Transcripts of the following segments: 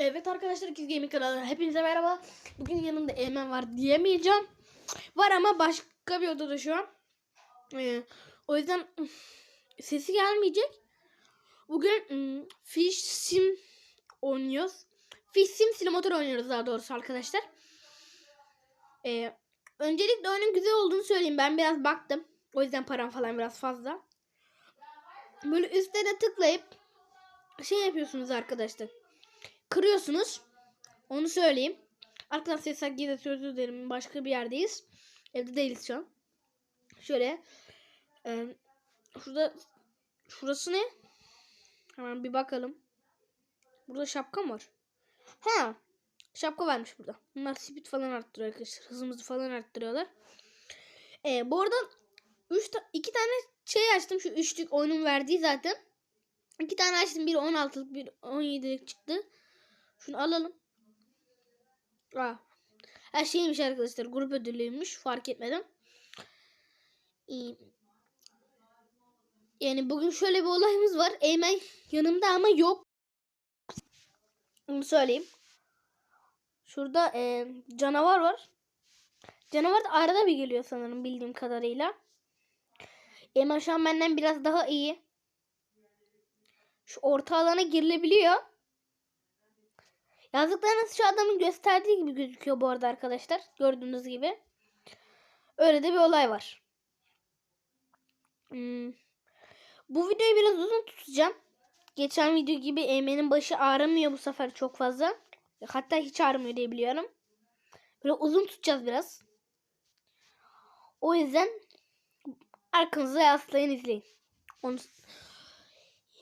Evet arkadaşlar ikiz Gaming kanalına hepinize merhaba. Bugün yanımda Eymen var diyemeyeceğim. Var ama başka bir odada şu an. Ee, o yüzden sesi gelmeyecek. Bugün ım, Fish Sim oynuyoruz. Fish Sim simülatör oynuyoruz daha doğrusu arkadaşlar. Ee, öncelikle oyunun güzel olduğunu söyleyeyim. Ben biraz baktım. O yüzden param falan biraz fazla. Böyle üstlerine tıklayıp şey yapıyorsunuz arkadaşlar kırıyorsunuz. Onu söyleyeyim. Arkadan sesler gizli özür dilerim. Başka bir yerdeyiz. Evde değiliz şu an. Şöyle. E, şurada şurası ne? Hemen bir bakalım. Burada şapka mı var? Ha. Şapka varmış burada. Bunlar speed falan arttırıyor arkadaşlar. Hızımızı falan arttırıyorlar. E, bu arada 3 ta- iki tane şey açtım. Şu üçlük oyunun verdiği zaten. İki tane açtım. Biri 16'lık, biri 17'lik çıktı. Şunu alalım. Aa. Her şeymiş arkadaşlar. Grup ödüllüymüş. Fark etmedim. İyi. Yani bugün şöyle bir olayımız var. Eymen yanımda ama yok. Bunu söyleyeyim. Şurada e, canavar var. Canavar da arada bir geliyor sanırım bildiğim kadarıyla. Eymen şu an benden biraz daha iyi. Şu orta alana girilebiliyor. Yazdıklarınız şu adamın gösterdiği gibi gözüküyor bu arada arkadaşlar. Gördüğünüz gibi. Öyle de bir olay var. Hmm. Bu videoyu biraz uzun tutacağım. Geçen video gibi Eymen'in başı ağrımıyor bu sefer çok fazla. Hatta hiç ağrımıyor diye biliyorum. Böyle uzun tutacağız biraz. O yüzden arkanıza yaslayın izleyin. Onu...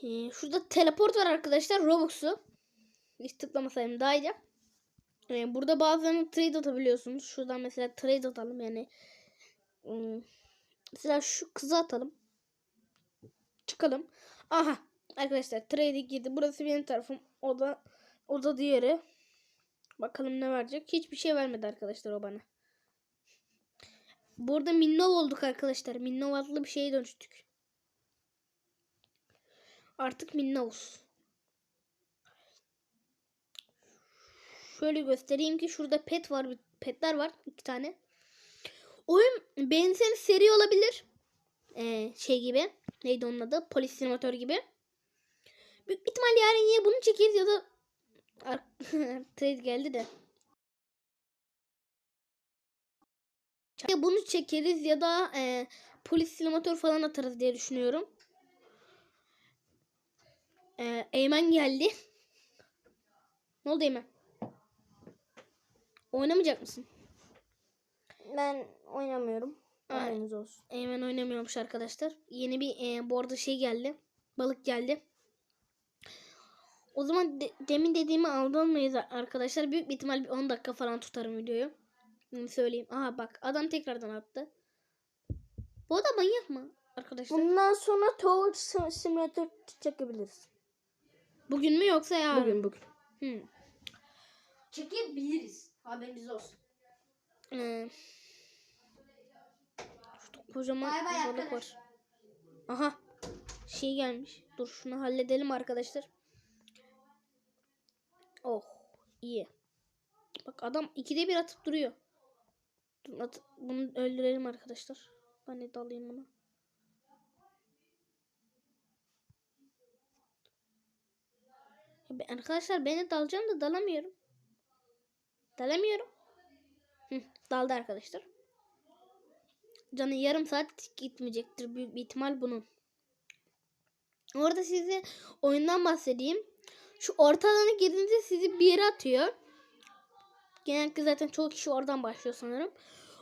Ee, şurada teleport var arkadaşlar. Robux'u. Hiç tıklamasaydım daha iyiydi. Ee, burada bazılarını trade atabiliyorsunuz. Şuradan mesela trade atalım yani. Hmm, mesela şu kızı atalım. Çıkalım. Aha. Arkadaşlar trade girdi. Burası benim tarafım. O da o da diğeri. Bakalım ne verecek. Hiçbir şey vermedi arkadaşlar o bana. Burada Minnov olduk arkadaşlar. Minnov adlı bir şeye dönüştük. Artık Minnovuz. Şöyle göstereyim ki şurada pet var. Petler var. iki tane. Oyun benzer seri olabilir. Ee, şey gibi. Neydi onun adı? Polis sinematör gibi. Büyük ihtimal yarın ya bunu çekeriz ya da trade geldi de. Ya bunu çekeriz ya da e, polis sinematör falan atarız diye düşünüyorum. E, Eymen geldi. Ne oldu Eymen? Oynamayacak mısın? Ben oynamıyorum. Haberiniz olsun. Eymen oynamıyormuş arkadaşlar. Yeni bir e, bu arada şey geldi. Balık geldi. O zaman de- demin dediğimi aldanmayız arkadaşlar. Büyük bir ihtimal bir 10 dakika falan tutarım videoyu. Bunu söyleyeyim. Aha bak adam tekrardan attı. Bu adam manyak mı arkadaşlar? Bundan sonra Tower Sim- Simulator çekebiliriz. Bugün mü yoksa yarın? Bugün bugün. Hı. Çekebiliriz. Haberiniz olsun. Ee, şurada kocaman Bay bay balık var. Aha. Şey gelmiş. Dur şunu halledelim arkadaşlar. Oh. iyi. Bak adam ikide bir atıp duruyor. Dur, at, bunu öldürelim arkadaşlar. Ben de dalayım buna. Arkadaşlar ben de dalacağım da dalamıyorum. Dalamıyorum. Daldı arkadaşlar. Canı yarım saat gitmeyecektir büyük bir ihtimal bunun. Orada size oyundan bahsedeyim. Şu orta alana girdiğinizde sizi bir yere atıyor. Genellikle zaten çoğu kişi oradan başlıyor sanırım.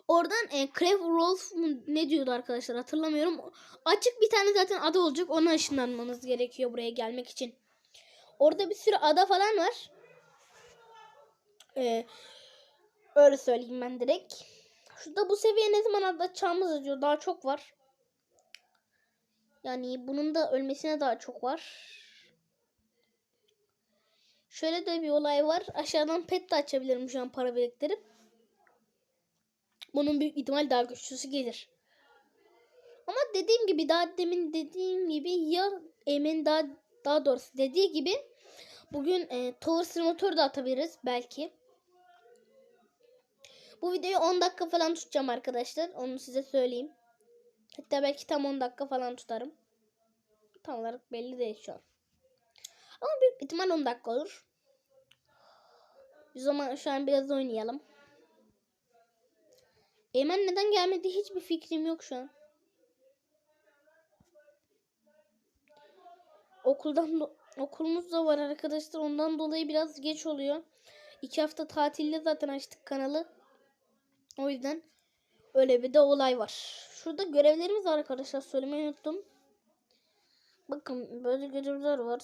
Oradan e, Crave Rolls ne diyordu arkadaşlar hatırlamıyorum. Açık bir tane zaten ada olacak. Ona ışınlanmanız gerekiyor buraya gelmek için. Orada bir sürü ada falan var. Ee, öyle söyleyeyim ben direkt. Şurada bu seviye ne zaman atlatacağımız diyor. Daha çok var. Yani bunun da ölmesine daha çok var. Şöyle de bir olay var. Aşağıdan pet de açabilirim şu an para biriktirip. Bunun büyük ihtimal daha güçlüsü gelir. Ama dediğim gibi daha demin dediğim gibi ya Emin daha daha doğrusu dediği gibi Bugün e, Tower Simulator da atabiliriz belki. Bu videoyu 10 dakika falan tutacağım arkadaşlar. Onu size söyleyeyim. Hatta belki tam 10 dakika falan tutarım. Tam olarak belli değil şu an. Ama büyük ihtimal 10 dakika olur. Biz zaman şu an biraz oynayalım. Eymen neden gelmedi hiçbir fikrim yok şu an. Okuldan okulumuz da var arkadaşlar. Ondan dolayı biraz geç oluyor. İki hafta tatilde zaten açtık kanalı. O yüzden öyle bir de olay var. Şurada görevlerimiz var arkadaşlar. Söylemeyi unuttum. Bakın böyle görevler var.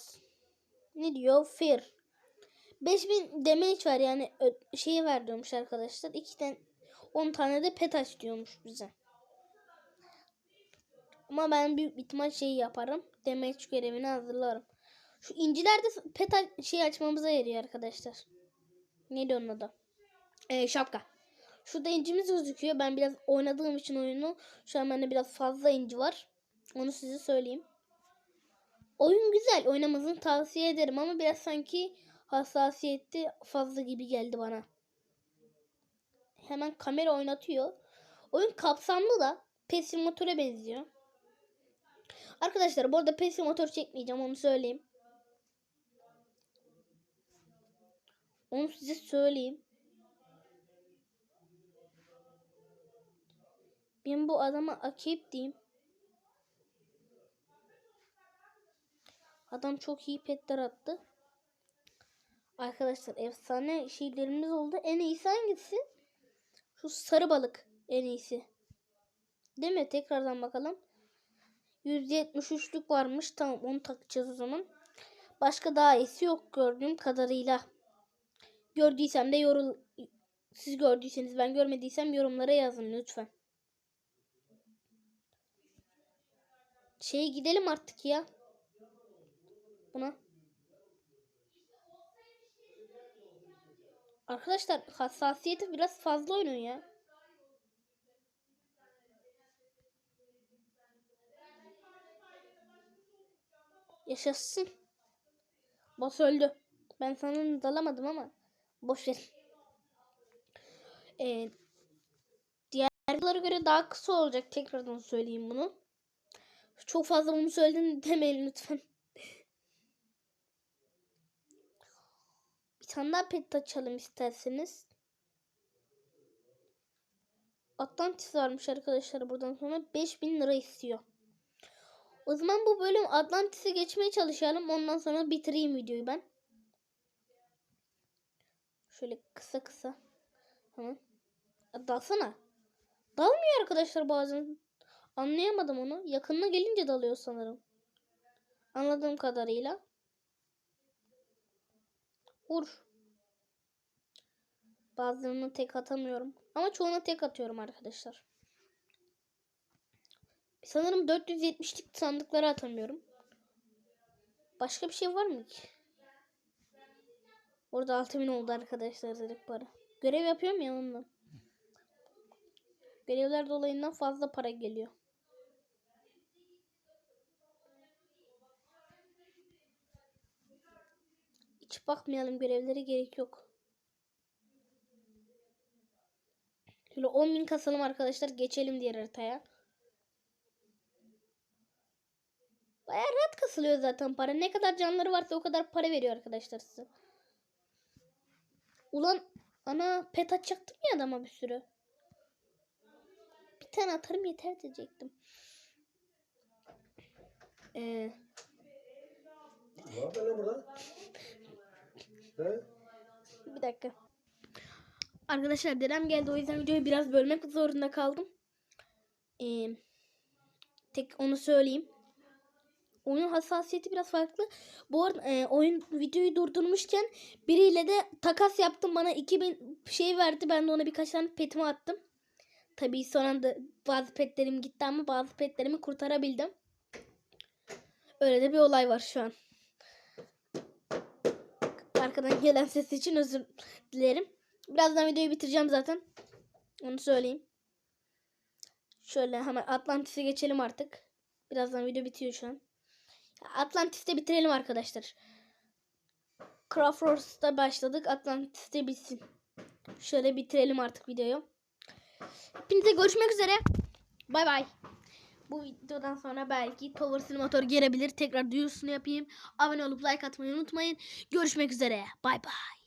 Ne diyor? Fair. 5000 damage var yani şeyi ver diyormuş arkadaşlar. 2 tane 10 tane de pet aç diyormuş bize. Ama ben büyük ihtimal şeyi yaparım. Damage görevini hazırlarım. Şu incilerde pet aç- şey açmamıza yarıyor arkadaşlar. Neydi onun adı? Ee, şapka. Şurada incimiz gözüküyor. Ben biraz oynadığım için oyunu şu an bende biraz fazla inci var. Onu size söyleyeyim. Oyun güzel. Oynamanızı tavsiye ederim ama biraz sanki hassasiyeti fazla gibi geldi bana. Hemen kamera oynatıyor. Oyun kapsamlı da PES motora benziyor. Arkadaşlar bu arada PES motor çekmeyeceğim onu söyleyeyim. Onu size söyleyeyim. Ben bu adama akip diyeyim. Adam çok iyi petler attı. Arkadaşlar efsane şeylerimiz oldu. En iyisi hangisi? Şu sarı balık en iyisi. Değil mi? Tekrardan bakalım. %73'lük varmış. Tamam onu takacağız o zaman. Başka daha iyisi yok gördüğüm kadarıyla. Gördüysem de yorum siz gördüyseniz ben görmediysem yorumlara yazın lütfen. Şeye gidelim artık ya. Buna. Arkadaşlar hassasiyeti biraz fazla oynuyor ya. Yaşasın. Boss öldü. Ben sana dalamadım ama boş ver. Ee, diğer videolara göre daha kısa olacak. Tekrardan söyleyeyim bunu. Çok fazla bunu söyledin demeyin lütfen. Bir tane daha pet açalım isterseniz. Atlantis varmış arkadaşlar buradan sonra 5000 lira istiyor. O zaman bu bölüm Atlantis'e geçmeye çalışalım. Ondan sonra bitireyim videoyu ben. Şöyle kısa kısa. Tamam. Dalsana. Dalmıyor arkadaşlar bazen. Anlayamadım onu. Yakınına gelince dalıyor sanırım. Anladığım kadarıyla. Vur. Bazılarını tek atamıyorum. Ama çoğuna tek atıyorum arkadaşlar. Sanırım 470'lik sandıkları atamıyorum. Başka bir şey var mı ki? Orada 6000 oldu arkadaşlar dedik para. Görev yapıyorum ya ondan. Görevler dolayından fazla para geliyor. Hiç bakmayalım görevlere gerek yok. Şöyle 10.000 kasalım arkadaşlar. Geçelim diğer haritaya. Baya rahat kasılıyor zaten para. Ne kadar canları varsa o kadar para veriyor arkadaşlar size. Ulan ana pet açacaktım ya adama bir sürü. Bir tane atarım yeter diyecektim. Ee, Ne yapıyorsun lan burada? He? bir dakika. Arkadaşlar dedem geldi o yüzden videoyu biraz bölmek zorunda kaldım. Ee, tek onu söyleyeyim. Oyun hassasiyeti biraz farklı. Bu arada e, oyun videoyu durdurmuşken biriyle de takas yaptım. Bana 2000 şey verdi. Ben de ona birkaç tane petimi attım. Tabii son anda bazı petlerim gitti ama bazı petlerimi kurtarabildim. Öyle de bir olay var şu an. Arkadan gelen ses için özür dilerim. Birazdan videoyu bitireceğim zaten. Onu söyleyeyim. Şöyle hemen Atlantis'e geçelim artık. Birazdan video bitiyor şu an. Atlantis'te bitirelim arkadaşlar. Craft Roars'ta başladık. Atlantis'te bitsin. Şöyle bitirelim artık videoyu. Hepinize görüşmek üzere. Bay bay. Bu videodan sonra belki Tower Simulator gelebilir. Tekrar duyurusunu yapayım. Abone olup like atmayı unutmayın. Görüşmek üzere. Bay bay.